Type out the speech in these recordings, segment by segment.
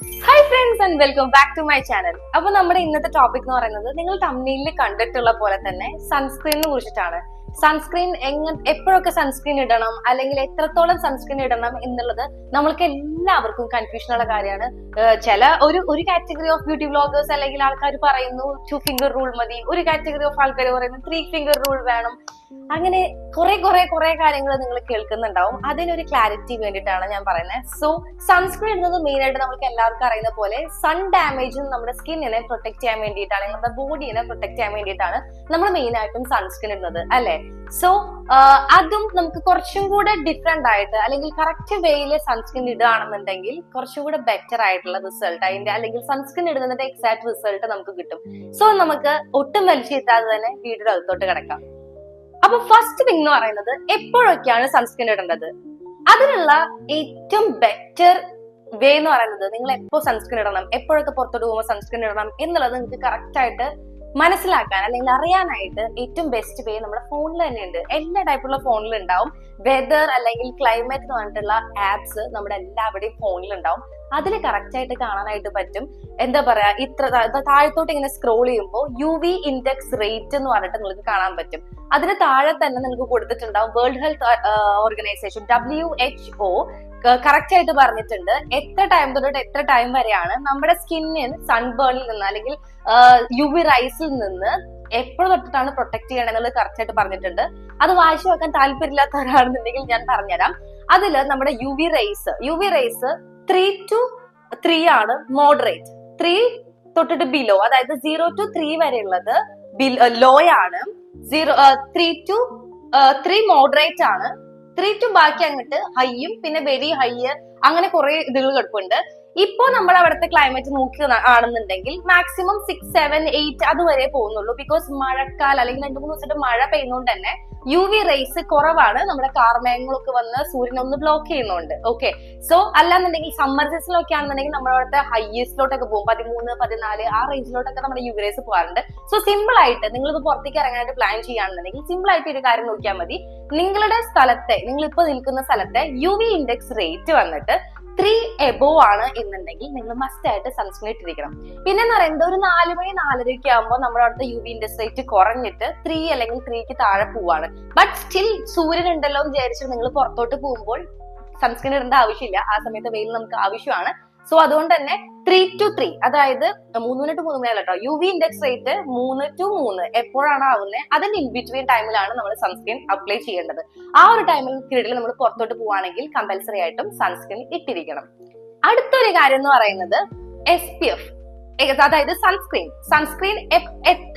Hi friends and welcome back to my channel അപ്പൊ നമ്മുടെ ഇന്നത്തെ ടോപ്പിക് എന്ന് പറയുന്നത് നിങ്ങൾ തമ്മിലിൽ കണ്ടിട്ടുള്ള പോലെ തന്നെ സൺസ്ക്രീനിനെ കുറിച്ചിട്ടാണ്. സൺസ്ക്രീൻ എങ്ങനെ എപ്പോഴൊക്കെ സൺസ്ക്രീൻ ഇടണം അല്ലെങ്കിൽ എത്രത്തോളം സൺസ്ക്രീൻ ഇടണം എന്നുള്ളത് നമ്മൾക്ക് എല്ലാവർക്കും കൺഫ്യൂഷൻ ഉള്ള കാര്യമാണ്. ചില ഒരു ഒരു കാറ്റഗറി ഓഫ് ബ്യൂട്ടി ബ്ലോഗേഴ്സ് അല്ലെങ്കിൽ ആൾക്കാർ പറയുന്നു ടു ഫിംഗർ റൂൾ മതി. ഒരു കാറ്റഗറി ഓഫ് ആൾക്കാർ പറയുന്നു ത്രീ ഫിംഗർ റൂൾ വേണം. അങ്ങനെ കുറെ കുറെ കുറെ കാര്യങ്ങൾ നിങ്ങൾ കേൾക്കുന്നുണ്ടാവും. അതിനൊരു ക്ലാരിറ്റി വേണ്ടിയിട്ടാണ് ഞാൻ പറയുന്നത് സോ സൺസ്ക്രീൻ എന്നത് മെയിൻ ആയിട്ട് നമുക്ക് എല്ലാവർക്കും അറിയുന്ന പോലെ സൺ ഡാമേജ് നമ്മുടെ സ്കിന്നിനെ പ്രൊട്ടക്ട് ചെയ്യാൻ വേണ്ടിയിട്ടാണ് നമ്മുടെ ബോഡിനെ പ്രൊട്ടക്ട് ചെയ്യാൻ വേണ്ടിയിട്ടാണ് നമ്മൾ മെയിൻ ആയിട്ടും സൺസ്ക്രീൻ ഇടുന്നത് അല്ലെ? സോ അതും നമുക്ക് കുറച്ചും കൂടെ ഡിഫറെന്റ് ആയിട്ട് അല്ലെങ്കിൽ കറക്റ്റ് വേയിൽ സൺസ്ക്രീൻ ഇടുകയാണെന്നുണ്ടെങ്കിൽ കുറച്ചും കൂടെ ബെറ്റർ ആയിട്ടുള്ള റിസൾട്ട് അതിന്റെ അല്ലെങ്കിൽ സൺസ്ക്രീൻ ഇടുന്നതിന്റെ എക്സാക്ട് റിസൾട്ട് നമുക്ക് കിട്ടും. സോ നമുക്ക് ഒട്ടും വലിച്ചിരുത്താതെ തന്നെ വീടിന്റെ അകത്തോട്ട് കിടക്കാം. അപ്പൊ ഫസ്റ്റ് തിങ് എന്ന് പറയുന്നത് എപ്പോഴൊക്കെയാണ് സൺസ്ക്രീൻ ഇടേണ്ടത്? അതിനുള്ള ഏറ്റവും ബെറ്റർ വേ എന്ന് പറയുന്നത് നിങ്ങൾ എപ്പോ സൺസ്ക്രീൻ ഇടണം എപ്പോഴൊക്കെ പുറത്തോട്ട് പോകുമ്പോൾ സൺസ്ക്രീൻ ഇടണം എന്നുള്ളത് നിങ്ങൾക്ക് കറക്റ്റ് ആയിട്ട് മനസ്സിലാക്കാൻ അല്ലെങ്കിൽ അറിയാനായിട്ട് ഏറ്റവും ബെസ്റ്റ് വേ നമ്മുടെ ഫോണിൽ തന്നെ ഉണ്ട് എല്ലാ ടൈപ്പുള്ള ഫോണിൽ ഉണ്ടാവും. വെതർ അല്ലെങ്കിൽ ക്ലൈമറ്റ് എന്ന് പറഞ്ഞിട്ടുള്ള ആപ്സ് നമ്മുടെ എല്ലാവരുടെയും ഫോണിൽ ഉണ്ടാവും. അതിൽ കറക്റ്റ് ആയിട്ട് കാണാനായിട്ട് പറ്റും. എന്താ പറയാ ഇത്ര താഴത്തോട്ട് ഇങ്ങനെ സ്ക്രോൾ ചെയ്യുമ്പോൾ യു വി ഇൻഡെക്സ് റേറ്റ് എന്ന് പറഞ്ഞിട്ട് നിങ്ങൾക്ക് കാണാൻ പറ്റും. അതിന് താഴെ തന്നെ നിങ്ങൾക്ക് കൊടുത്തിട്ടുണ്ടാവും world health organization W H O correct ആയിട്ട് പറഞ്ഞിട്ടുണ്ട്. എത്ര ടൈം തൊട്ട് എത്ര ടൈം വരെയാണ് നമ്മുടെ സ്കിന്നിന് സൺബേണിൽ നിന്ന് അല്ലെങ്കിൽ യു വി റൈസിൽ നിന്ന് എപ്പോൾ തൊട്ടിട്ടാണ് പ്രൊട്ടക്ട് ചെയ്യണം എന്നുള്ളത് കറക്റ്റ് ആയിട്ട് പറഞ്ഞിട്ടുണ്ട്. അത് വായിച്ചു വെക്കാൻ താല്പര്യമില്ലാത്തവരാണെന്നുണ്ടെങ്കിൽ ഞാൻ പറഞ്ഞുതരാം. അതിൽ നമ്മുടെ U V rays U V rays three to three ആണ് മോഡറേറ്റ് ത്രീ തൊട്ടിട്ട് ബിലോ അതായത് സീറോ ടു ത്രീ വരെയുള്ളത് ലോ ആണ്. Zero three to three moderate ആണ്. ത്രീ ടു ബാക്കി അങ്ങോട്ട് ഹൈയും പിന്നെ വെരി ഹൈ അങ്ങനെ കുറെ ഇതുകൾ കിടപ്പുണ്ട്. ഇപ്പോ നമ്മൾ അവിടുത്തെ ക്ലൈമറ്റ് നോക്കി ആണെന്നുണ്ടെങ്കിൽ മാക്സിമം സിക്സ് സെവൻ എയ്റ്റ് അതുവരെ പോകുന്നുള്ളൂ. ബിക്കോസ് മഴക്കാലം അല്ലെങ്കിൽ രണ്ടു മൂന്ന് ദിവസമായിട്ട് മഴ പെയ്യുന്നതുകൊണ്ട് തന്നെ യു വി റേസ് കുറവാണ്. നമ്മുടെ കാർമേഘങ്ങളൊക്കെ വന്ന് സൂര്യനെ ഒന്ന് ബ്ലോക്ക് ചെയ്യുന്നുണ്ട്. ഓക്കെ സോ അല്ലാന്നുണ്ടെങ്കിൽ സമ്മർ സീസണിലൊക്കെ ആണെന്നുണ്ടെങ്കിൽ നമ്മുടെ അവിടുത്തെ ഹയ്യസ്റ്റിലോട്ടൊക്കെ പോകും. പതിമൂന്ന് പതിനാല് ആ റേഞ്ചിലോട്ടൊക്കെ നമ്മുടെ യു വി റേസ് പോകാറുണ്ട്. സോ സിമ്പിൾ ആയിട്ട് നിങ്ങൾ ഇത് പുറത്തേക്ക് ഇറങ്ങാനായിട്ട് പ്ലാൻ ചെയ്യുകയാണെന്നുണ്ടെങ്കിൽ സിമ്പിൾ ആയിട്ട് ഒരു കാര്യം നോക്കിയാൽ മതി. നിങ്ങളുടെ സ്ഥലത്തെ നിങ്ങൾ ഇപ്പൊ നിൽക്കുന്ന സ്ഥലത്തെ യു വി ഇൻഡെക്സ് റേറ്റ് വന്നിട്ട് ത്രീ എബോ ആണ് എന്നുണ്ടെങ്കിൽ നിങ്ങൾ മസ്റ്റ് ആയിട്ട് സൺസ്ക്രീൻ ഇട്ടിരിക്കണം. പിന്നെ എന്ന് പറയുന്നത് ഒരു നാല് മണി നാലരയ്ക്ക് ആകുമ്പോൾ നമ്മുടെ അടുത്ത യു വി ഇൻഡെക്സ് റേറ്റ് കുറഞ്ഞിട്ട് ത്രീ അല്ലെങ്കിൽ ത്രീക്ക് താഴെ പോവാണ്. ബട്ട് സ്റ്റിൽ സൂര്യൻ ഉണ്ടല്ലോ എന്ന് വിചാരിച്ചിട്ട് നിങ്ങൾ പുറത്തോട്ട് പോകുമ്പോൾ സൺസ്ക്രീൻ ഇടേണ്ട ആവശ്യമില്ല. ആ സമയത്ത് വെയിൽ നമുക്ക് ആവശ്യമാണ്. സോ അതുകൊണ്ട് തന്നെ ത്രീ ടു ത്രീ അതായത് മൂന്ന് ടു മൂന്ന് അല്ല കേട്ടോ. യു വി ഇൻഡെക്സ് റേറ്റ് മൂന്ന് ടു മൂന്ന് എപ്പോഴാണ് ആവുന്നത് അതിന്റെ ഇൻ ബിറ്റ്വീൻ ടൈമിലാണ് നമ്മൾ സൺസ്ക്രീൻ അപ്ലൈ ചെയ്യേണ്ടത്. ആ ഒരു ടൈമിൽ പീരീഡിൽ നമ്മൾ പുറത്തോട്ട് പോവാണെങ്കിൽ കമ്പൽസറി ആയിട്ടും സൺസ്ക്രീൻ ഇട്ടിരിക്കണം. അടുത്തൊരു കാര്യം എന്ന് പറയുന്നത് എസ് പി എഫ് അതായത് സൺസ്ക്രീൻ സൺസ്ക്രീൻ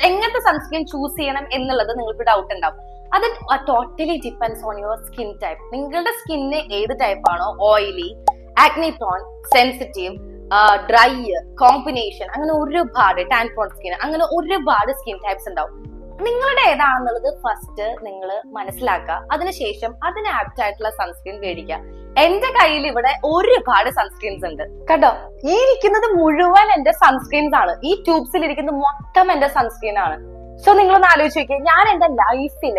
എങ്ങനത്തെ സൺസ്ക്രീൻ ചൂസ് ചെയ്യണം എന്നുള്ളത് നിങ്ങൾക്ക് ഡൗട്ട് ഉണ്ടാവും. അത് totally depends on your skin type നിങ്ങളുടെ സ്കിന്ന് ഏത് ടൈപ്പാണോ oily acne prone sensitive dry combination അങ്ങനെ ഒരുപാട് ടാൻ പ്രോൺ സ്കിൻ അങ്ങനെ ഒരുപാട് സ്കിൻ ടൈപ്സ് ഉണ്ടാവും. നിങ്ങളുടെ ഏതാണെന്നുള്ളത് ഫസ്റ്റ് നിങ്ങൾ മനസ്സിലാക്കുക. അതിനുശേഷം അതിന് ആപ്റ്റ് ആയിട്ടുള്ള സൺസ്ക്രീൻ മേടിക്കുക. എന്റെ കയ്യിൽ ഇവിടെ ഒരുപാട് സൺസ്ക്രീൻസ് ഉണ്ട്. കേട്ടോ? ഈ ഇരിക്കുന്നത് മുഴുവൻ എന്റെ സൺസ്ക്രീൻസ് ആണ്. ഈ ട്യൂബ്സിൽ ഇരിക്കുന്നത് മൊത്തം എന്റെ സൺസ്ക്രീൻ ആണ്. സോ നിങ്ങളൊന്ന് ആലോചിച്ച് നോക്കിയാൽ ഞാൻ എന്റെ ലൈഫിൽ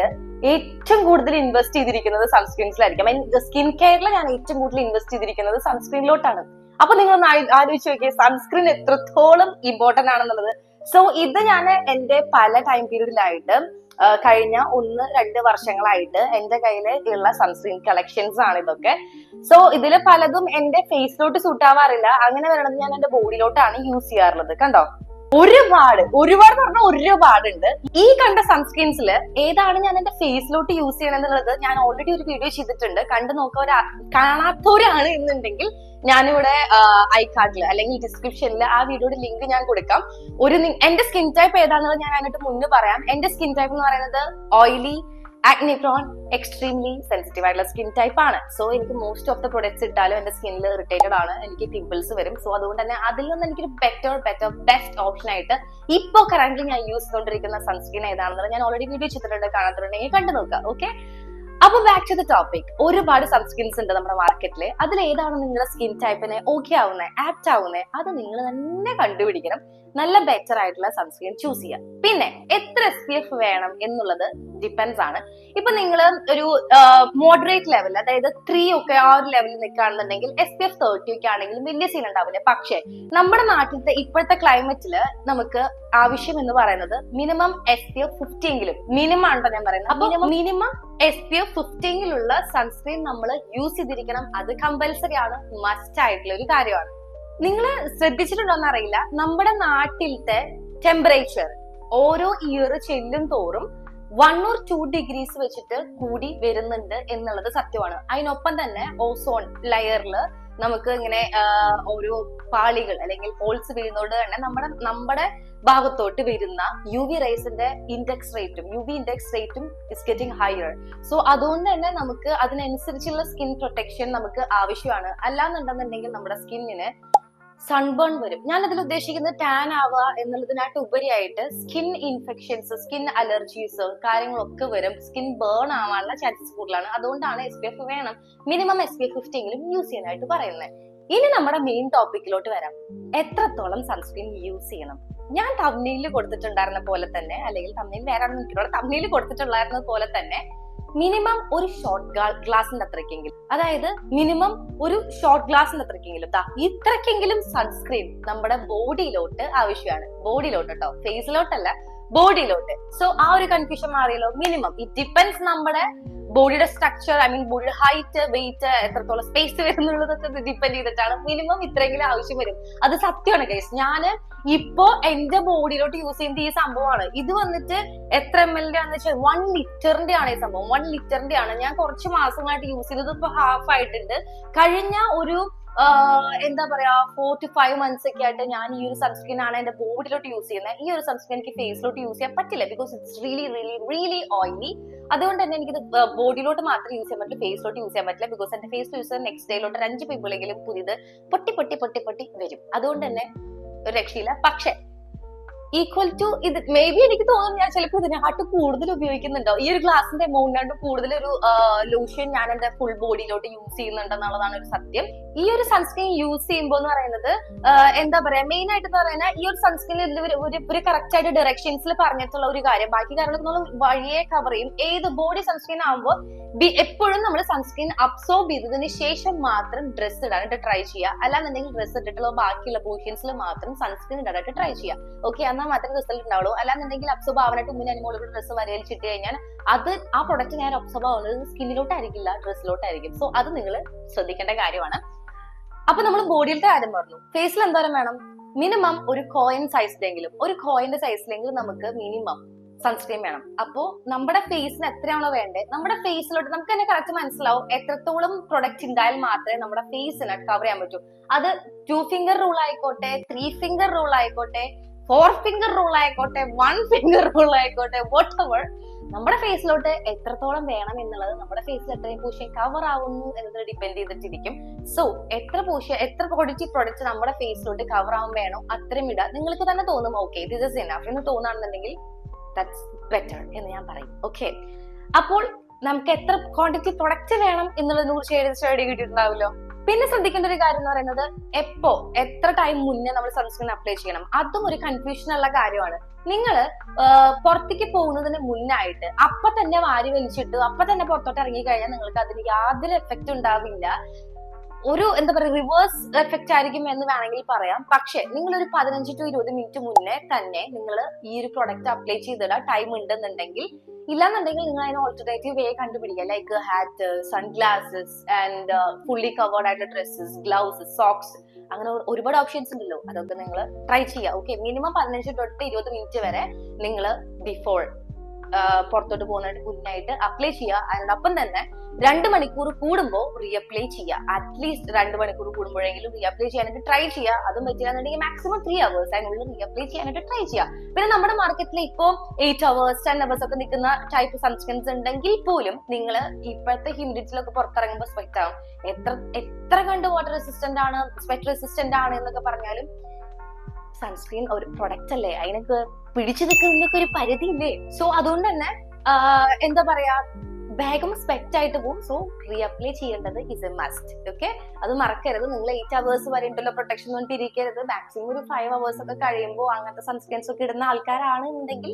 ഏറ്റവും കൂടുതൽ ഇൻവെസ്റ്റ് ചെയ്തിരിക്കുന്നത് സൺസ്ക്രീൻസിലായിരിക്കും സ്കിൻ കെയറിൽ ഞാൻ ഏറ്റവും കൂടുതൽ ഇൻവെസ്റ്റ് ചെയ്തിരിക്കുന്നത് സൺസ്ക്രീനിലോട്ടാണ് അപ്പൊ നിങ്ങൾ ഒന്ന് ആലോചിച്ച് നോക്കിയേ സൺസ്ക്രീൻ എത്രത്തോളം ഇമ്പോർട്ടന്റ് ആണെന്നുള്ളത്. സോ ഇത് ഞാൻ എന്റെ പല ടൈം പീരീഡിലായിട്ട് കഴിഞ്ഞ ഒന്ന് രണ്ട് വർഷങ്ങളായിട്ട് എന്റെ കയ്യിൽ ഉള്ള സൺസ്ക്രീൻ കളക്ഷൻസ് ആണ് ഇതൊക്കെ. സോ ഇതിൽ പലതും എന്റെ ഫേസിലോട്ട് സൂട്ട് ആവാറില്ല. അങ്ങനെ വരണത് ഞാൻ എന്റെ ബോഡിയിലോട്ടാണ് യൂസ് ചെയ്യാറുള്ളത്. കണ്ടോ? ഒരുപാട് ഒരുപാട് പറഞ്ഞാൽ ഒരുപാടുണ്ട്. ഈ കണ്ട സൺസ്ക്രീൻസിൽ ഏതാണ് ഞാൻ എന്റെ ഫേസിലോട്ട് യൂസ് ചെയ്യണമെന്നുള്ളത് ഞാൻ ഓൾറെഡി ഒരു വീഡിയോ ചെയ്തിട്ടുണ്ട്. കണ്ടു നോക്കുക കാണാത്തവരാണ് എന്നുണ്ടെങ്കിൽ ഞാനിവിടെ ഐ കാർഡിൽ അല്ലെങ്കിൽ ഡിസ്ക്രിപ്ഷനിൽ ആ വീഡിയോയുടെ ലിങ്ക് ഞാൻ കൊടുക്കാം. ഒരു എന്റെ സ്കിൻ ടൈപ്പ് ഏതാണെന്നുള്ളത് ഞാൻ അതിനായിട്ട് മുന്നേ പറയാം. എന്റെ സ്കിൻ ടൈപ്പ് എന്ന് പറയുന്നത് oily acne prone extremely sensitive ആയിട്ടുള്ള സ്കിൻ ടൈപ്പ് ആണ്. സോ എനിക്ക് മോസ്റ്റ് ഓഫ് ദ പ്രൊഡക്ട്സ് ഇട്ടാലും എന്റെ സ്കിന്നിൽ ഇറിറ്റേറ്റഡ് ആണ്. എനിക്ക് പിമ്പിൾസ് വരും. സോ അതുകൊണ്ട് തന്നെ അതിൽ നിന്ന് എനിക്കൊരു ബെറ്റർ ബെറ്റർ ബെസ്റ്റ് ഓപ്ഷൻ ആയിട്ട് ഇപ്പോ കറന്റ് ഞാൻ യൂസ് ചെയ്തുകൊണ്ടിരിക്കുന്ന സൺസ്ക്രീൻ ഏതാണെന്നുള്ളത് ഞാൻ ഓൾറെഡി വീഡിയോ ചെയ്തിട്ടുണ്ട് കാണാത്തുണ്ടെങ്കിൽ കണ്ടു നോക്കുക. ഓക്കെ അപ്പൊ ബാക്ക് ടു ദ ടോപ്പിക് ഒരുപാട് സൺസ്ക്രീൻസ് ഉണ്ട് നമ്മുടെ മാർക്കറ്റിൽ അതിൽ ഏതാണ് നിങ്ങളുടെ സ്കിൻ ടൈപ്പിന് ഓക്കെ ആവുന്നത് ആപ്റ്റ് ആവുന്നത് അത് നിങ്ങൾ തന്നെ കണ്ടുപിടിക്കണം. നല്ല ബെറ്റർ ആയിട്ടുള്ള സൺസ്ക്രീൻ ചൂസ് ചെയ്യാം പിന്നെ എത്ര എസ് പി എഫ് വേണം എന്നുള്ളത് ഡിപ്പെൻസ് ആണ്. ഇപ്പൊ നിങ്ങൾ ഒരു മോഡറേറ്റ് ലെവൽ അതായത് ത്രീ ഒക്കെ ആ ഒരു ലെവലിൽ നിൽക്കുകയാണെന്നുണ്ടെങ്കിൽ എസ് പി എഫ് തേർട്ടി ഒക്കെ ആണെങ്കിലും വലിയ സീൻ ഉണ്ടാവില്ല. പക്ഷേ നമ്മുടെ നാട്ടിലത്തെ ഇപ്പോഴത്തെ ക്ലൈമറ്റിൽ നമുക്ക് ആവശ്യം എന്ന് പറയുന്നത് minimum S P F fifty എങ്കിലും. മിനിമം ആണോ ഞാൻ പറയുന്നത്. അപ്പൊ മിനിമം എസ് പി എഫ് ഫിഫ്റ്റീനിലുള്ള സൺസ്ക്രീൻ നമ്മൾ യൂസ് ചെയ്തിരിക്കണം. അത് കമ്പൽസറി ആണ് മസ്റ്റ് ആയിട്ടുള്ള ഒരു കാര്യമാണ്. നിങ്ങൾ ശ്രദ്ധിച്ചിട്ടുണ്ടോന്ന് അറിയില്ല. നമ്മുടെ നാട്ടിലത്തെ ടെമ്പറേച്ചർ ഓരോ ഇയർ ചെല്ലും തോറും വൺ ഓർ ടു ഡിഗ്രീസ് വെച്ചിട്ട് കൂടി വരുന്നുണ്ട് എന്നുള്ളത് സത്യമാണ്. അതിനൊപ്പം തന്നെ ഓസോൺ ലെയറിൽ നമുക്ക് ഇങ്ങനെ ഒരു പാളികൾ അല്ലെങ്കിൽ ഹോൾസ് വീഴുന്നതുകൊണ്ട് തന്നെ നമ്മുടെ നമ്മുടെ ഭാഗത്തോട്ട് വരുന്ന യു വി റേസിന്റെ ഇൻഡെക്സ് റേറ്റും യു വി ഇൻഡെക്സ് റേറ്റും ഇസ് ഗെറ്റിംഗ് ഹയർ സോ അതുകൊണ്ട് തന്നെ നമുക്ക് അതിനനുസരിച്ചുള്ള സ്കിൻ പ്രൊട്ടക്ഷൻ നമുക്ക് ആവശ്യമാണ്. അല്ലാന്നുണ്ടെന്നുണ്ടെങ്കിൽ നമ്മുടെ സ്കിന്നിന് സൺബേൺ വരും. ഞാൻ അതിൽ ഉദ്ദേശിക്കുന്നത് ടാൻ ആവുക എന്നുള്ളതിനായിട്ട് ഉപരിയായിട്ട് സ്കിൻ ഇൻഫെക്ഷൻസ് സ്കിൻ അലർജീസ് കാര്യങ്ങളൊക്കെ വരും. സ്കിൻ ബേൺ ആവാനുള്ള ചാൻസസ് കൂടുതലാണ്. അതുകൊണ്ടാണ് എസ് പി എഫ് വേണം. Minimum S P F fifty എങ്കിലും യൂസ് ചെയ്യാനായിട്ട് പറയുന്നത്. ഇനി നമ്മുടെ മെയിൻ ടോപ്പിക്കിലോട്ട് വരാം. എത്രത്തോളം സൺസ്ക്രീൻ യൂസ് ചെയ്യണം? ഞാൻ തമ്മിയിൽ കൊടുത്തിട്ടുണ്ടായിരുന്ന പോലെ തന്നെ അല്ലെങ്കിൽ തമ്മിൽ വേറെ തമ്മിയിൽ തമ്മിൽ കൊടുത്തിട്ടുണ്ടായിരുന്ന പോലെ തന്നെ മിനിമം ഒരു ഷോർട്ട് ഗ്ലാസിന്റെ അത്രയ്ക്കെങ്കിലും അതായത് മിനിമം ഒരു ഷോർട്ട് ഗ്ലാസിന്റെ അത്രയ്ക്കെങ്കിലും ദാ ഇത്രയ്ക്കെങ്കിലും സൺസ്ക്രീൻ നമ്മുടെ ബോഡിയിലോട്ട് ആവശ്യമാണ്. ബോഡിയിലോട്ട് കേട്ടോ ഫേസിലോട്ടല്ല ബോഡിയിലോട്ട്. സോ ആ ഒരു കൺഫ്യൂഷൻ മാറിയല്ലോ. മിനിമം ഇറ്റ് ഡിപ്പെൻസ് നമ്മുടെ ബോഡിയുടെ സ്ട്രക്ചർ ഐ മീൻ ബോഡിയുടെ ഹൈറ്റ് വെയിറ്റ് എത്രത്തോളം സ്പേസ് വരുന്നുള്ളതൊക്കെ ഡിപ്പെൻഡ് ചെയ്തിട്ടാണ് മിനിമം ഇത്രയെങ്കിലും ആവശ്യം വരും. അത് സത്യമാണ് കേസ് ഞാൻ ഇപ്പോ എന്റെ ബോഡിയിലോട്ട് യൂസ് ചെയ്യുന്ന ഈ സംഭവമാണ്. ഇത് വന്നിട്ട് എത്ര എം എൽ ആണെന്ന് വെച്ചാൽ വൺ ലിറ്ററിന്റെ ആണ് ഈ സംഭവം. വൺ ലിറ്ററിന്റെ ആണ് ഞാൻ കുറച്ച് മാസങ്ങളായിട്ട് യൂസ് ചെയ്തത്. ഇപ്പൊ ഹാഫ് ആയിട്ടുണ്ട്. കഴിഞ്ഞ ഒരു എന്താ പറയാ ഫോർ ടു ഫൈവ് മന്ത്സ് ഒക്കെ ആയിട്ട് ഞാൻ ഈ ഒരു സൺസ്ക്രീൻ ആണ് എന്റെ ബോഡിയിലോട്ട് യൂസ് ചെയ്യുന്നത് ഈ ഒരു സൺസ്ക്രീൻ എനിക്ക് ഫേസിലോട്ട് യൂസ് ചെയ്യാൻ പറ്റില്ല because it's really really really oily അതുകൊണ്ട് തന്നെ എനിക്കിത് ബോഡിയിലോട്ട് മാത്രം യൂസ് ചെയ്യാൻ പറ്റില്ല ഫേസിലോട്ട് യൂസ് ചെയ്യാൻ പറ്റില്ല ബിക്കോസ് എന്റെ ഫേസ് യൂസ് നെക്സ്റ്റ് ഡേയിലോട്ട് ഒരു അഞ്ച് പിമ്പിളെങ്കിലും പുതിയത് പൊട്ടി പൊട്ടി പൊട്ടി പൊട്ടി വരും. അതുകൊണ്ട് തന്നെ ഒരു രക്ഷയില്ല. പക്ഷെ ഈക്വൽ ടു ഇത് മേ ബി എനിക്ക് തോന്നുന്നു ഞാൻ ചിലപ്പോൾ ഇതിനെക്കാട്ട് കൂടുതൽ ഉപയോഗിക്കുന്നുണ്ടോ? ഈ ഒരു ഗ്ലാസിന്റെ എമൗണ്ടിനായിട്ട് കൂടുതൽ ഒരു ലോഷൻ ഞാൻ എന്റെ ഫുൾ ബോഡിയിലോട്ട് യൂസ് ചെയ്യുന്നുണ്ടെന്നുള്ളതാണ് ഒരു സത്യം. ഈ ഒരു സൺസ്ക്രീൻ യൂസ് ചെയ്യുമ്പോൾ എന്ന് പറയുന്നത് എന്താ പറയാ മെയിൻ ആയിട്ട് എന്ന് പറയുന്നത് ഈ ഒരു സൺസ്ക്രീൻ ഒരു ഒരു- കറക്റ്റ് ആയിട്ട് ഡയറക്ഷൻസിൽ പറഞ്ഞിട്ടുള്ള ഒരു കാര്യം. ബാക്കി കാര്യങ്ങളൊക്കെ നമ്മൾ വഴിയെ കവർ ചെയ്യും. ഏത് ബോഡി സൺസ്ക്രീൻ ആകുമ്പോൾ എപ്പോഴും നമ്മൾ സൺസ്ക്രീൻ അബ്സോർബ് ചെയ്തതിന് ശേഷം മാത്രം ഡ്രസ്സ് ഇടാനായിട്ട് ട്രൈ ചെയ്യുക. അല്ലാന്നുണ്ടെങ്കിൽ ഡ്രസ്സ് ഇട്ടിട്ടുള്ള ബാക്കിയുള്ള പൊസിഷൻസിൽ മാത്രം സൺസ്ക്രീൻ ഇടാനായിട്ട് ട്രൈ ചെയ്യുക. ഓക്കെ എന്നാൽ മാത്രമേ റിസൾട്ട് ഉണ്ടാവുള്ളൂ. അല്ലാന്നുണ്ടെങ്കിൽ അബ്സോർബ് ആവാനായിട്ട് മുന്നേ അനുമോളോട് ഡ്രസ്സ് വരയിച്ചിട്ട് കഴിഞ്ഞാൽ അത് ആ പ്രൊഡക്റ്റ് ഞാൻ അബ്സോർബ് ആവുന്നത് സ്കിന്നിലോട്ടായിരിക്കില്ല ഡ്രസ്സിലോട്ടായിരിക്കും സോ അത് നിങ്ങൾ ശ്രദ്ധിക്കേണ്ട കാര്യമാണ്. അപ്പൊ നമ്മൾ ബോഡിയിലത്തെ കാര്യം പറഞ്ഞു. ഫേസിൽ എന്തോരം വേണം? മിനിമം ഒരു കോയിൻ സൈസിലെങ്കിലും ഒരു കോയിന്റെ സൈസിലെങ്കിലും നമുക്ക് മിനിമം സൺസ്ക്രീൻ വേണം. അപ്പോ നമ്മുടെ ഫേസിന് എത്രയാണോ വേണ്ടത് നമ്മുടെ ഫേസിലോട്ട് നമുക്ക് തന്നെ കറക്റ്റ് മനസ്സിലാവും എത്രത്തോളം പ്രൊഡക്റ്റ് ഉണ്ടായാൽ മാത്രമേ നമ്മുടെ ഫേസിന് കവർ ചെയ്യാൻ പറ്റൂ. അത് ടു ഫിംഗർ റൂൾ ആയിക്കോട്ടെ ത്രീ ഫിംഗർ റൂൾ ആയിക്കോട്ടെ ഫോർ ഫിംഗർ റൂൾ ആയിക്കോട്ടെ വൺ ഫിംഗർ റൂൾ ആയിക്കോട്ടെ വോട്ട് എവർ നമ്മുടെ ഫേസിലോട്ട് എത്രത്തോളം വേണം എന്നുള്ളത് നമ്മുടെ ഫേസിൽ എത്രയും പോഷൻ കവർ ആവുന്നു എന്നത് ഡിപെൻഡ് ചെയ്തിട്ടിരിക്കും സോ എത്ര പോഷൻ എത്ര ക്വാളിറ്റി പ്രൊഡക്റ്റ് നമ്മുടെ ഫേസിലോട്ട് കവർ ആവും വേണോ അത്രയും ഇടുക നിങ്ങൾക്ക് തന്നെ തോന്നും ഓക്കെ ദിസ് ഇസ് ഇനഫ് എന്ന് തോന്നുകയാണെന്നുണ്ടെങ്കിൽ ദാറ്റ്സ് ബെറ്റർ എന്ന് ഞാൻ പറയും ഓക്കെ അപ്പോൾ നമുക്ക് എത്ര ക്വാണ്ടിറ്റി പ്രൊഡക്റ്റ് വേണം എന്നുള്ളതിനെ കുറിച്ച് സ്റ്റഡി കിട്ടിയിട്ടുണ്ടാവുമല്ലോ പിന്നെ ശ്രദ്ധിക്കേണ്ട ഒരു കാര്യം എന്ന് പറയുന്നത് എപ്പോ എത്ര ടൈം മുന്നേ നമ്മൾ സൺസ്ക്രീൻ അപ്ലൈ ചെയ്യണം? അതും ഒരു കൺഫ്യൂഷൻ ഉള്ള കാര്യമാണ്. നിങ്ങൾ പുറത്തേക്ക് പോകുന്നതിന് മുന്നായിട്ട് അപ്പൊ തന്നെ വാരി വലിച്ചിട്ട് അപ്പൊ തന്നെ പുറത്തോട്ട് ഇറങ്ങി കഴിഞ്ഞാൽ നിങ്ങൾക്ക് അതിന് യാതൊരു എഫക്റ്റ് ഉണ്ടാവില്ല. ഒരു എന്താ പറയുക റിവേഴ്സ് എഫക്റ്റ് ആയിരിക്കും എന്ന് വേണമെങ്കിൽ പറയാം. പക്ഷെ നിങ്ങൾ ഒരു പതിനഞ്ച് ടു ഇരുപത് മിനിറ്റ് മുന്നേ തന്നെ നിങ്ങൾ ഈ ഒരു പ്രൊഡക്റ്റ് അപ്ലൈ ചെയ്തിടാൻ ടൈം ഉണ്ടെന്നുണ്ടെങ്കിൽ ഇല്ലാന്നുണ്ടെങ്കിൽ നിങ്ങൾ അതിന് ഓൾട്ടർനേറ്റീവ് വേ കണ്ടുപിടിക്കുക. Like hat sunglasses and fully covered ആയിട്ട് ഡ്രസ്സസ് ഗ്ലൗസ് സോക്സ് അങ്ങനെ ഒരുപാട് ഓപ്ഷൻസ് ഉണ്ടല്ലോ. അതൊക്കെ നിങ്ങൾ ട്രൈ ചെയ്യുക. ഓക്കെ മിനിമം പതിനഞ്ച് തൊട്ട് ഇരുപത് മിനിറ്റ് വരെ നിങ്ങൾ ബിഫോർ പുറത്തോട്ട് പോകുന്ന മുന്നായിട്ട് അപ്ലൈ ചെയ്യുക. അതിനൊപ്പം തന്നെ രണ്ട് മണിക്കൂർ കൂടുമ്പോൾ റീഅപ്ലൈ ചെയ്യുക. അറ്റ്ലീസ്റ്റ് രണ്ട് മണിക്കൂർ കൂടുമ്പോഴെങ്കിലും റീഅപ്ലൈ ചെയ്യാനായിട്ട് ട്രൈ ചെയ്യുക. അതും പറ്റുകയാണെന്നുണ്ടെങ്കിൽ മാക്സിമം ത്രീ അവേഴ്സ് അതിനുള്ളിൽ റീഅപ്ലൈ ചെയ്യാനായിട്ട് ട്രൈ ചെയ്യുക. പിന്നെ നമ്മുടെ മാർക്കറ്റിൽ ഇപ്പോൾ എയ്റ്റ് അവേഴ്സ് ടെൻ അവേഴ്സ് ഒക്കെ നിൽക്കുന്ന ടൈപ്പ് സൺസ്ക്രീൻസ് ഉണ്ടെങ്കിൽ പോലും നിങ്ങൾ ഇപ്പോഴത്തെ ഹ്യൂമിഡിറ്റിയിലൊക്കെ പുറത്തിറങ്ങുമ്പോൾ സ്പെക്ട് ആവും. എത്ര എത്ര കണ്ട് വാട്ടർ റെസിസ്റ്റന്റ് ആണ് സ്പെക്ട് റെസിസ്റ്റന്റ് ആണ് എന്നൊക്കെ പറഞ്ഞാലും സൺസ്ക്രീൻ ഒരു പ്രൊഡക്റ്റ് അല്ലേ? അതിനൊക്കെ പിടിച്ചു നിൽക്കുന്നതിനൊക്കെ ഒരു പരിധി ഇല്ലേ സോ അതുകൊണ്ട് തന്നെ എന്താ പറയാ വേഗം സ്പെക്റ്റ് ആയിട്ട് പോകും സോ റീഅപ്ലൈ ചെയ്യേണ്ടത് ഇസ് എ മസ്റ്റ് ഓക്കെ അത് മറക്കരുത്. നിങ്ങൾ എയ്റ്റ് അവേഴ്സ് വരെ ഉണ്ടല്ലോ പ്രൊട്ടക്ഷൻ കൊണ്ട് ഇരിക്കരുത് മാക്സിമം ഒരു ഫൈവ് അവേഴ്സ് ഒക്കെ കഴിയുമ്പോൾ അങ്ങനത്തെ സൺസ്ക്രീൻസ് ഒക്കെ ഇടുന്ന ആൾക്കാരാണ് എന്നുണ്ടെങ്കിൽ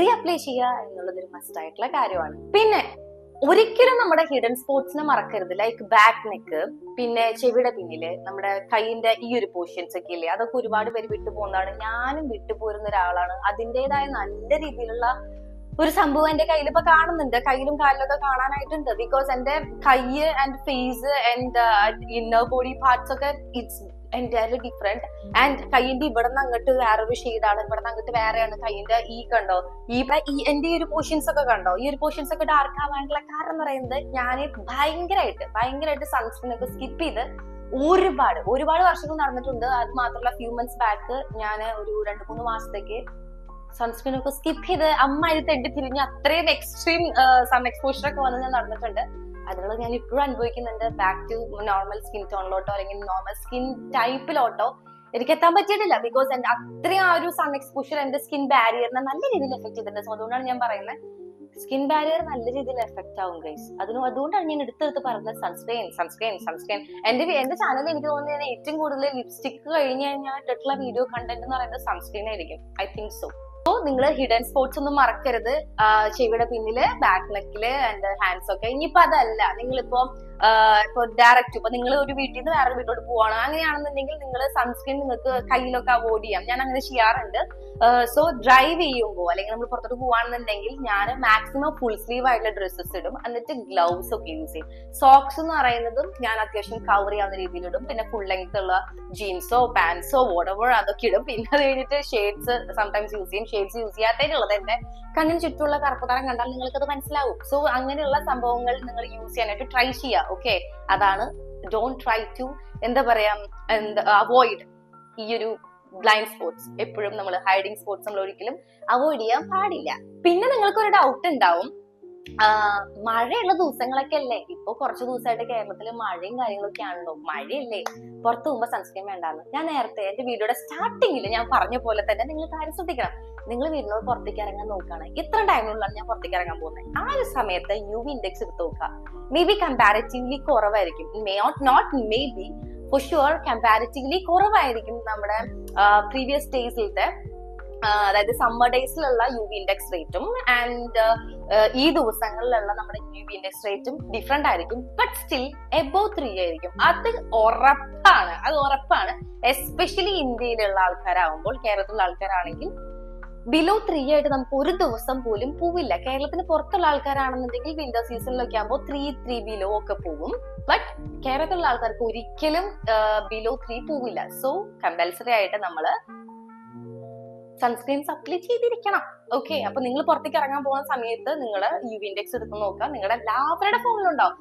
റീഅപ്ലൈ ചെയ്യുക എന്നുള്ളത് ഒരു മസ്റ്റ് ആയിട്ടുള്ള കാര്യമാണ്. പിന്നെ ഒരിക്കലും നമ്മുടെ ഹിഡൻ സ്പോട്സിനെ മറക്കരുത്. ലൈക്ക് ബാക്ക് നെക്ക് പിന്നെ ചെവിയുടെ പിന്നിൽ നമ്മുടെ കൈയിന്റെ ഈ ഒരു പോർഷൻസ് ഒക്കെ ഇല്ലേ? അതൊക്കെ ഒരുപാട് പേര് വിട്ടുപോകുന്നതാണ്. ഞാനും വിട്ടുപോരുന്ന ഒരാളാണ്. അതിന്റെതായ നല്ല രീതിയിലുള്ള ഒരു സംഭവം എന്റെ കയ്യിൽ ഇപ്പൊ കാണുന്നുണ്ട്. കയ്യിലും കാലിലൊക്കെ കാണാനായിട്ടുണ്ട്. ബിക്കോസ് എന്റെ കൈ and face and inner body parts ഒക്കെ ഇറ്റ്സ് എന്റയർലി ഡിഫറെന്റ് ആൻഡ് കൈയിന്റെ ഇവിടെ നിന്ന് അങ്ങോട്ട് വേറൊരു ഷെയ്ഡാണ് ഇവിടെ നിന്ന് അങ്ങോട്ട് വേറെയാണ് കൈയിന്റെ ഈ കണ്ടോ? ഈ ഈ എന്റെ ഈ ഒരു പോർഷൻസ് ഒക്കെ കണ്ടോ? ഈ ഒരു പോർഷൻസ് ഒക്കെ ഡാർക്ക് ആവാനുള്ള കാരണം എന്ന് പറയുന്നത് ഞാൻ ഭയങ്കരമായിട്ട് ഭയങ്കരമായിട്ട് സൺസ്ക്രീൻ ഒക്കെ സ്കിപ്പ് ചെയ്ത് ഒരുപാട് ഒരുപാട് വർഷങ്ങൾ നടന്നിട്ടുണ്ട്. അത് മാത്രമല്ല ഫ്യൂ മന്ത്സ് ബാക്ക് ഞാൻ ഒരു രണ്ട് മൂന്ന് മാസത്തേക്ക് സൺസ്ക്രീൻ ഒക്കെ സ്കിപ്പ് ചെയ്ത് അമ്മ അതിൽ തെണ്ടി തിരിഞ്ഞ് അത്രയും എക്സ്ട്രീം സൺ എക്സ്പോഷർ ഒക്കെ വന്ന് ഞാൻ നടന്നിട്ടുണ്ട്. അതിനുള്ള ഞാൻ ഇപ്പോഴും അനുഭവിക്കുന്നുണ്ട്. ബാക്ക് ടു നോർമൽ സ്കിൻ ടോണിലോട്ടോ അല്ലെങ്കിൽ നോർമൽ സ്കിൻ ടൈപ്പിലോട്ടോ എനിക്ക് എത്താൻ പറ്റിയിട്ടില്ല. ബിക്കോസ് എന്റെ അത്രയും ആ ഒരു സൺ എക്സ്പോഷർ എന്റെ സ്കിൻ ബാരിയറിനെ നല്ല രീതിയിൽ എഫക്ട് ചെയ്തിട്ടുണ്ട്. സോ അതുകൊണ്ടാണ് ഞാൻ പറയുന്നത് സ്കിൻ ബാരിയർ നല്ല രീതിയിൽ എഫക്ട് ആവും ഗൈസ് അതിന് അതുകൊണ്ടാണ് ഞാൻ എടുത്തെടുത്ത് പറഞ്ഞത് സൺസ്ക്രീൻ സൺസ്ക്രീൻ സൺസ്ക്രീൻ എന്റെ എന്റെ ചാനലിൽ എനിക്ക് തോന്നുന്നത് ഏറ്റവും കൂടുതൽ ലിപ്സ്റ്റിക് കഴിഞ്ഞ് കഴിഞ്ഞാൽ ഇട്ടിട്ടുള്ള വീഡിയോ കണ്ടന്റ് എന്ന് പറയുന്നത് സൺസ്ക്രീൻ ആയിരിക്കും. ഐ തിങ്ക് സോ സോ നിങ്ങൾ ഹിഡൻ സ്പോട്സ് ഒന്നും മറക്കരുത്. ചെവിയുടെ പിന്നിൽ ബാക്ക് നെക്കിൽ ആൻഡ് ഹാൻഡ്സ് ഒക്കെ. ഇനിയിപ്പോ അതല്ല. നിങ്ങളിപ്പോ ഇപ്പൊ ഡയറക്റ്റ് ഇപ്പൊ നിങ്ങൾ ഒരു വീട്ടിൽ നിന്ന് വേറൊരു വീട്ടിലോട്ട് പോവാണ്. അങ്ങനെയാണെന്നുണ്ടെങ്കിൽ നിങ്ങൾ സൺസ്ക്രീൻ നിങ്ങൾക്ക് കയ്യിലൊക്കെ അവോയ്ഡ് ചെയ്യാം. ഞാൻ അങ്ങനെ ചെയ്യാറുണ്ട് സോ ഡ്രൈവ് ചെയ്യുമ്പോൾ അല്ലെങ്കിൽ നമ്മൾ പുറത്തോട്ട് പോവാണെന്നുണ്ടെങ്കിൽ ഞാൻ മാക്സിമം ഫുൾ സ്ലീവ് ആയിട്ടുള്ള ഡ്രസ്സസ് ഇടും. എന്നിട്ട് ഗ്ലൗസ് ഒക്കെ യൂസ് ചെയ്യും. സോക്സ് എന്ന് പറയുന്നതും ഞാൻ അത്യാവശ്യം കവർ ചെയ്യാവുന്ന രീതിയിൽ ഇടും. പിന്നെ ഫുൾ ലെങ്ത് ഉള്ള ജീൻസോ പാൻസോ വോടവർ അതൊക്കെ ഇടും. പിന്നെ അത് കഴിഞ്ഞിട്ട് ഷെയ്ഡ്സ് സംടൈംസ് യൂസ് ചെയ്യും. ഷെയ്ഡ്സ് യൂസ് ചെയ്യാത്തതിനുള്ളത് എന്റെ കണ്ണിന് ചുറ്റുമുള്ള കറുപ്പുതരം കണ്ടാൽ നിങ്ങൾക്ക് അത് മനസ്സിലാവും. സോ അങ്ങനെയുള്ള സംഭവങ്ങൾ നിങ്ങൾ യൂസ് ചെയ്യാനായിട്ട് ട്രൈ ചെയ്യുക ഓക്കെ അതാണ്. ഡോണ്ട് ട്രൈ ടു എന്താ പറയാ എന്താ അവോയ്ഡ് ഈ ഒരു ബ്ലൈൻഡ് സ്പോർട്സ് എപ്പോഴും നമ്മൾ ഹൈഡിങ് സ്പോർട്സ് നമ്മൾ ഒരിക്കലും അവോയ്ഡ് ചെയ്യാൻ പാടില്ല. പിന്നെ നിങ്ങൾക്ക് ഒരു ഡൗട്ട് ഉണ്ടാവും മഴയുള്ള ദിവസങ്ങളൊക്കെ അല്ലേ? ഇപ്പൊ കുറച്ച് ദിവസമായിട്ട് കേരളത്തിൽ മഴയും കാര്യങ്ങളൊക്കെ ആണല്ലോ. മഴയല്ലേ? പുറത്തു പോകുമ്പോ സൺസ്ക്രീൻ വേണ്ടാന്ന്. ഞാൻ നേരത്തെ എന്റെ വീഡിയോയുടെ സ്റ്റാർട്ടിങ്ങിൽ ഞാൻ പറഞ്ഞ പോലെ തന്നെ നിങ്ങൾ കാര്യം ശ്രദ്ധിക്കണം. നിങ്ങൾ വീടിനോട് പുറത്തേക്ക് ഇറങ്ങാൻ നോക്കുകയാണ് ഇത്ര ടൈമിനുള്ളിലാണ് ഞാൻ പുറത്തേക്ക് ഇറങ്ങാൻ പോകുന്നത് ആ ഒരു സമയത്ത് യു വി ഇൻഡെക്സ് എടുത്ത് നോക്കുക. മേ ബി കമ്പാരിറ്റീവ്ലി കുറവായിരിക്കും. May not not may be for sure comparatively കുറവായിരിക്കും നമ്മുടെ പ്രീവിയസ് ഡേയ്സിലത്തെ അതായത് സമ്മർ ഡേയ്സിലുള്ള യു വി ഇൻഡെക്സ് റേറ്റും ആൻഡ് ഈ ദിവസങ്ങളിലുള്ള നമ്മുടെ യു വി ഇൻഡെക്സ് റേറ്റും ഡിഫറെന്റ് ആയിരിക്കും. ബട്ട് സ്റ്റിൽ എബോ ത്രീ ആയിരിക്കും. അത് ഉറപ്പാണ്. അത് ഉറപ്പാണ്. എസ്പെഷ്യലി ഇന്ത്യയിലുള്ള ആൾക്കാരാകുമ്പോൾ കേരളത്തിലുള്ള ആൾക്കാരാണെങ്കിൽ ബിലോ ത്രീ ആയിട്ട് നമുക്ക് ഒരു ദിവസം പോലും പോവില്ല. കേരളത്തിന് പുറത്തുള്ള ആൾക്കാരാണെന്നുണ്ടെങ്കിൽ വിന്റർ സീസണിലൊക്കെ ആകുമ്പോൾ ത്രീ ത്രീ ബിലോ ഒക്കെ പോകും ബട്ട് കേരളത്തിലുള്ള ആൾക്കാർക്ക് ഒരിക്കലും ബിലോ ത്രീ പോവില്ല. സോ കമ്പൽസറി ആയിട്ട് നമ്മൾ സൺസ്ക്രീൻസ് അപ്ലൈ ചെയ്തിരിക്കണം. ഓക്കെ അപ്പൊ നിങ്ങൾ പുറത്തേക്ക് ഇറങ്ങാൻ പോകുന്ന സമയത്ത് നിങ്ങൾ യു വി ഇൻഡെക്സ് എടുത്ത് നോക്കുക. നിങ്ങളുടെ എല്ലാവരുടെ ഫോണിലുണ്ടാവും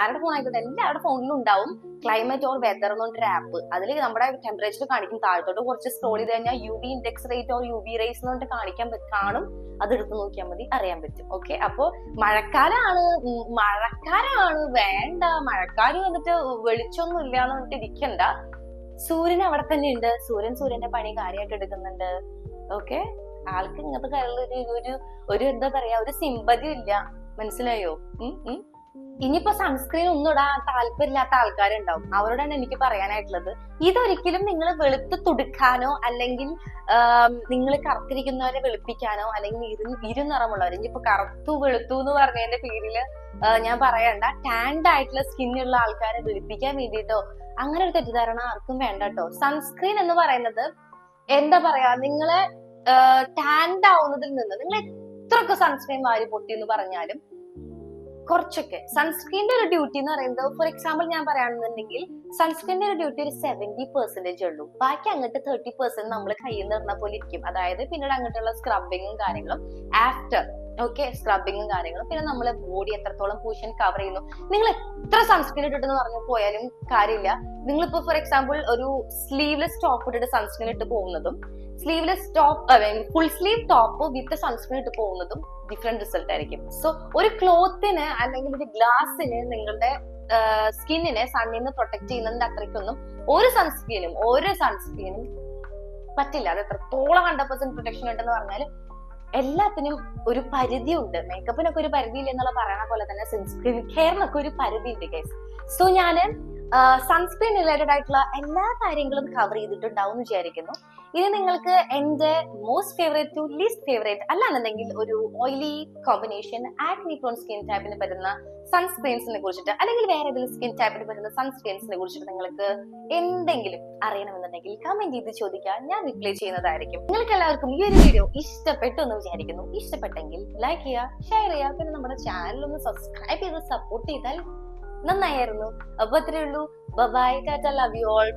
ആരുടെ ഫോൺ ആയിക്കോട്ടെ എല്ലാവരുടെ ഫോണിലും ഉണ്ടാവും. ക്ലൈമറ്റ് ഓർ വെതർ എന്ന് പറഞ്ഞൊരു ആപ്പ് അതിൽ നമ്മുടെ ടെമ്പറേച്ചർ കാണിക്കും. താഴത്തോട്ട് കുറച്ച് സ്ക്രോൾ ചെയ്ത് കഴിഞ്ഞാൽ U V index rate or U V rays എന്ന് പറഞ്ഞിട്ട് കാണിക്കാൻ കാണും. അത് എടുത്ത് നോക്കിയാൽ മതി അറിയാൻ പറ്റും. ഓക്കെ അപ്പോ മഴക്കാലാണ് മഴക്കാലമാണ് മഴക്കാലാണ് വേണ്ട മഴക്കാലം വന്നിട്ട് വെളിച്ചൊന്നും ഇല്ല എന്ന് പറഞ്ഞിട്ട് ഇരിക്കണ്ട. സൂര്യൻ അവിടെ തന്നെ ഉണ്ട്. സൂര്യൻ സൂര്യന്റെ പണി കാര്യമായിട്ട് എടുക്കുന്നുണ്ട്. ഓക്കെ ആൾക്ക് ഇങ്ങനത്തെ കാര്യമുള്ള ഒരു ഒരു എന്താ പറയാ ഒരു സിമ്പതി ഇല്ല. മനസ്സിലായോ. ഇനിയിപ്പോ സൺസ്ക്രീൻ ഒന്നും ഇടാൻ താല്പര്യമില്ലാത്ത ആൾക്കാരുണ്ടാവും. അവരോടാണ് എനിക്ക് പറയാനായിട്ടുള്ളത്. ഇതൊരിക്കലും നിങ്ങൾ വെളുത്ത് തുടുക്കാനോ അല്ലെങ്കിൽ നിങ്ങൾ കറുത്തിരിക്കുന്നവരെ വെളുപ്പിക്കാനോ അല്ലെങ്കിൽ ഇരു ഇരുനിറമുള്ളവർ ഇനിയിപ്പോ കറുത്തു വെളുത്തു എന്ന് പറഞ്ഞതിന്റെ പേരിൽ ഞാൻ പറയണ്ട. ടാൻഡ് ആയിട്ടുള്ള സ്കിന്നുള്ള ആൾക്കാരെ വെളുപ്പിക്കാൻ വേണ്ടിയിട്ടോ അങ്ങനെ ഒരു തെറ്റിദ്ധാരണ ആർക്കും വേണ്ട കേട്ടോ സൺസ്ക്രീൻ എന്ന് പറയുന്നത് എന്താ പറയാ നിങ്ങളെ ടാൻഡ് ആവുന്നതിൽ നിന്ന് നിങ്ങൾ എത്രയൊക്കെ സൺസ്ക്രീൻ വാരി പൊട്ടി എന്ന് പറഞ്ഞാലും കുറച്ചൊക്കെ. സൺസ്ക്രീനിന്റെ ഒരു ഡ്യൂട്ടി എന്ന് പറയുന്നത് ഫോർ എക്സാമ്പിൾ ഞാൻ പറയുകയാണെന്നുണ്ടെങ്കിൽ സൺസ്ക്രീനിന്റെ ഒരു ഡ്യൂട്ടി ഒരു സെവന്റി പെർസെന്റേജ് ഉള്ളൂ. ബാക്കി അങ്ങോട്ട് തേർട്ടി പെർസെന്റ് നമ്മൾ കയ്യിൽ നിന്ന് പോലെ ഇരിക്കും. അതായത് പിന്നീട് അങ്ങോട്ടുള്ള സ്ക്രബിങ്ങും കാര്യങ്ങളും ആഫ്റ്റർ ഓക്കെ സ്ക്രബിങ്ങും കാര്യങ്ങളും. പിന്നെ നമ്മളെ ബോഡി എത്രത്തോളം പൂഷൻ കവർ ചെയ്യുന്നു. നിങ്ങൾ എത്ര സൺസ്ക്രീൻ ഇട്ടിട്ടെന്ന് പറഞ്ഞു പോയാലും കാര്യമില്ല. നിങ്ങളിപ്പോ ഫോർ എക്സാമ്പിൾ ഒരു സ്ലീവ്ലെസ് ടോപ്പ് ഇട്ടിട്ട് സൺസ്ക്രീൻ ഇട്ട് പോകുന്നതും sleeveless top full sleeve top with sunscreen ഇട്ട് പോകുന്നതും ഡിഫറെന്റ് റിസൾട്ട് ആയിരിക്കും. സോ ഒരു ക്ലോത്തിന് അല്ലെങ്കിൽ ഒരു ഗ്ലാസിന് നിങ്ങളുടെ സ്കിന്നിനെ സണ്ണിൽ നിന്ന് പ്രൊട്ടക്ട് ചെയ്യുന്നതിന്റെ അത്രയ്ക്കൊന്നും ഒരു സൺസ്ക്രീനും ഒരു സൺസ്ക്രീനും പറ്റില്ല. അത് എത്രത്തോളം ഹൺഡ്രഡ് പെർസെന്റ് പ്രൊട്ടക്ഷൻ ഉണ്ടെന്ന് പറഞ്ഞാൽ എല്ലാത്തിനും ഒരു പരിധി ഉണ്ട് മേക്കപ്പിനൊക്കെ ഒരു പരിധി ഇല്ല എന്നുള്ള പറയണ പോലെ തന്നെ സൺസ്ക്രീൻ കെയറിനൊക്കെ ഒരു പരിധി ഉണ്ട് ഗൈസ് സോ ഞാൻ സൺസ്ക്രീൻ റിലേറ്റഡ് ആയിട്ടുള്ള എല്ലാ കാര്യങ്ങളും കവർ ചെയ്തിട്ടുണ്ടാവും എന്ന് വിചാരിക്കുന്നു. ഇനി നിങ്ങൾക്ക് എന്റെ most favourite to least favourite അല്ലാന്നുണ്ടെങ്കിൽ ഒരു oily combination acne prone skin ടൈപ്പിന് പറ്റുന്ന സൺസ്ക്രീൻസിനെ കുറിച്ചിട്ട് അല്ലെങ്കിൽ വേറെ ഏതെങ്കിലും സ്കിൻ ടൈപ്പിന് പറ്റുന്ന സൺസ്ക്രീൻസിനെ കുറിച്ചിട്ട് നിങ്ങൾക്ക് എന്തെങ്കിലും അറിയണമെന്നുണ്ടെങ്കിൽ കമന്റ് ചെയ്ത് ചോദിക്കാൻ ഞാൻ റിപ്ലൈ ചെയ്യുന്നതായിരിക്കും. നിങ്ങൾക്ക് എല്ലാവർക്കും ഈ ഒരു വീഡിയോ ഇഷ്ടപ്പെട്ടു എന്ന് വിചാരിക്കുന്നു. ഇഷ്ടപ്പെട്ടെങ്കിൽ ലൈക്ക് ചെയ്യുക ഷെയർ ചെയ്യുക പിന്നെ നമ്മുടെ ചാനൽ ഒന്ന് സബ്സ്ക്രൈബ് ചെയ്ത് സപ്പോർട്ട് ചെയ്താൽ നന്നായിരുന്നു. അപ്പൊ അത്രേ ഉള്ളൂ. Bye tata love you all